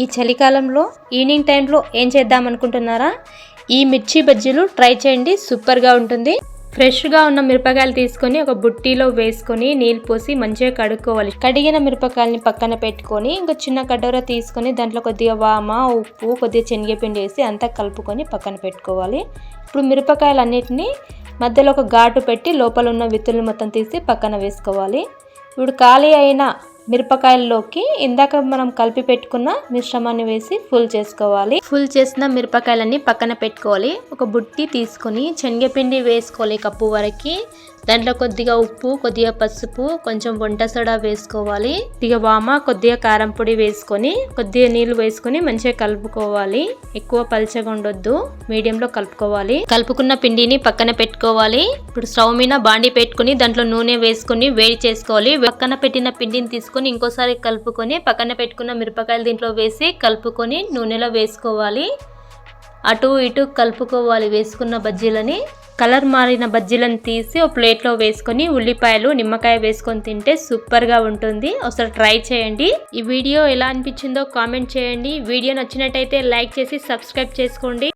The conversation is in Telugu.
ఈ చలికాలంలో ఈవినింగ్ టైంలో ఏం చేద్దాం అనుకుంటున్నారా? ఈ మిర్చి బజ్జీలు ట్రై చేయండి సూపర్గా ఉంటుంది. ఫ్రెష్గా ఉన్న మిరపకాయలు తీసుకొని ఒక బుట్టీలో వేసుకొని నీళ్ళు పోసి మంచిగా కడుక్కోవాలి. కడిగిన మిరపకాయలని పక్కన పెట్టుకొని ఇంకా చిన్న కటోర తీసుకొని దాంట్లో కొద్దిగా వామ ఉప్పు కొద్దిగా శనగపిండి వేసి అంతా కలుపుకొని పక్కన పెట్టుకోవాలి. ఇప్పుడు మిరపకాయలు అన్నిటినీ మధ్యలో ఒక ఘాటు పెట్టి లోపల ఉన్న విత్తులు మొత్తం తీసి పక్కన వేసుకోవాలి. ఇప్పుడు ఖాళీ అయిన మిరపకాయల్లోకి ఇందాక మనం కలిపి పెట్టుకున్న మిశ్రమాన్ని వేసి ఫుల్ చేసుకోవాలి. ఫుల్ చేసిన మిరపకాయలన్నీ పక్కన పెట్టుకోవాలి. ఒక బుట్టి తీసుకొని శనగపిండి వేసుకోవాలి కప్పు వరకు. దాంట్లో కొద్దిగా ఉప్పు కొద్దిగా పసుపు కొంచెం వంట సోడా వేసుకోవాలి. కొద్దిగా వామ కొద్దిగా కారం పొడి వేసుకొని కొద్దిగా నీళ్ళు వేసుకొని మంచిగా కలుపుకోవాలి. ఎక్కువ పల్చగా ఉండొద్దు మీడియంలో కలుపుకోవాలి. కలుపుకున్న పిండిని పక్కన పెట్టుకోవాలి. ఇప్పుడు స్టవ్ మీద బాండి పెట్టుకుని దాంట్లో నూనె వేసుకొని వేడి చేసుకోవాలి. పక్కన పెట్టిన పిండిని తీసుకొని ఇంకోసారి కలుపుకొని పక్కన పెట్టుకున్న మిరపకాయలు దీంట్లో వేసి కలుపుకొని నూనెలో వేసుకోవాలి. అటు ఇటు కలుపుకోవాలి వేసుకున్న బజ్జీలని. కలర్ మారిన బజ్జీలను తీసి ఒక ప్లేట్లో వేసుకొని ఉల్లిపాయలు నిమ్మకాయ వేసుకొని తింటే సూపర్గా ఉంటుంది. ఒకసారి ట్రై చేయండి. ఈ వీడియో ఎలా అనిపించిందో కామెంట్ చేయండి. వీడియో నచ్చినట్టయితే లైక్ చేసి సబ్స్క్రైబ్ చేసుకోండి.